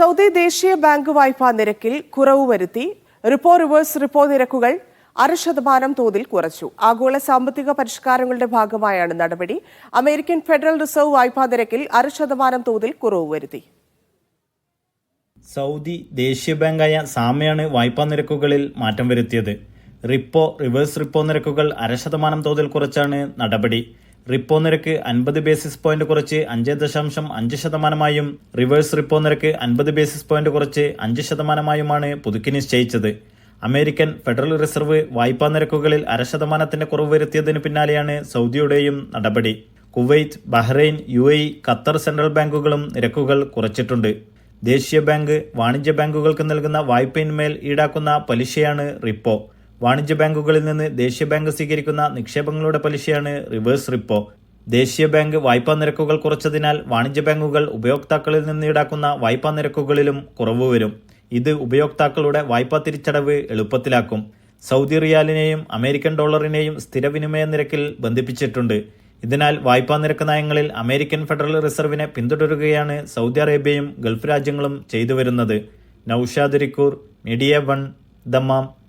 Saudi ദേശീയ bank വായ്പാ നിരക്കിൽ കുറവ് വരുത്തി. റിപ്പോ റിവേഴ്സ് റിപ്പോ നിരക്കുകൾ അര ശതമാനം തോതിൽ കുറച്ചു. ആഗോള സാമ്പത്തിക പരിഷ്കാരങ്ങളുടെ ഭാഗമായാണ് നടപടി. അമേരിക്കൻ ഫെഡറൽ റിസർവ് വായ്പാ നിരക്കിൽ അര ശതമാനം തോതിൽ കുറവ് വരുത്തി. സൗദി ദേശീയ ബാങ്കായ സാമയാണ് വായ്പാ നിരക്കുകളിൽ മാറ്റം വരുത്തിയത്. റിപ്പോ റിവേഴ്സ് റിപ്പോ നിരക്കുകൾ അര ശതമാനം തോതിൽ കുറച്ചാണ് നടപടി. റിപ്പോ നിരക്ക് അൻപത് ബേസിസ് പോയിന്റ് കുറച്ച് അഞ്ച് ദശാംശം അഞ്ച് ശതമാനമായും റിവേഴ്സ് റിപ്പോ നിരക്ക് അൻപത് ബേസിസ് പോയിന്റ് കുറച്ച് അഞ്ച് ശതമാനമായുമാണ് പുതുക്കി നിശ്ചയിച്ചത്. അമേരിക്കൻ ഫെഡറൽ റിസർവ് വായ്പാ നിരക്കുകളിൽ അര ശതമാനത്തിന്റെ കുറവ് വരുത്തിയതിന് പിന്നാലെയാണ് സൗദിയുടെയും നടപടി. കുവൈറ്റ് ബഹ്റൈൻ യു ഖത്തർ സെൻട്രൽ ബാങ്കുകളും നിരക്കുകൾ കുറച്ചിട്ടുണ്ട്. ദേശീയ ബാങ്ക് വാണിജ്യ ബാങ്കുകൾക്ക് നൽകുന്ന വായ്പയിന്മേൽ ഈടാക്കുന്ന പലിശയാണ് റിപ്പോ വാണിജ്യ ബാങ്കുകളിൽ നിന്ന് ദേശീയ ബാങ്ക് സ്വീകരിക്കുന്ന നിക്ഷേപങ്ങളുടെ പലിശയാണ് റിവേഴ്സ് റിപ്പോ. ദേശീയ ബാങ്ക് വായ്പാ നിരക്കുകൾ കുറച്ചതിനാൽ വാണിജ്യ ബാങ്കുകൾ ഉപയോക്താക്കളിൽ നിന്ന് ഈടാക്കുന്ന വായ്പാ നിരക്കുകളിലും കുറവ് വരും. ഇത് ഉപയോക്താക്കളുടെ വായ്പാ തിരിച്ചടവ് എളുപ്പത്തിലാക്കും. സൗദി റിയാലിനെയും അമേരിക്കൻ ഡോളറിനെയും സ്ഥിരവിനിമയ നിരക്കിൽ ബന്ധിപ്പിച്ചിട്ടുണ്ട്. ഇതിനാൽ വായ്പാ നിരക്ക് നയങ്ങളിൽ അമേരിക്കൻ ഫെഡറൽ റിസർവിനെ പിന്തുടരുകയാണ് സൗദി അറേബ്യയും ഗൾഫ് രാജ്യങ്ങളും ചെയ്തു വരുന്നത് നൌഷാദ് റിക്കൂർ മീഡിയ വൺ ദമ്മാം.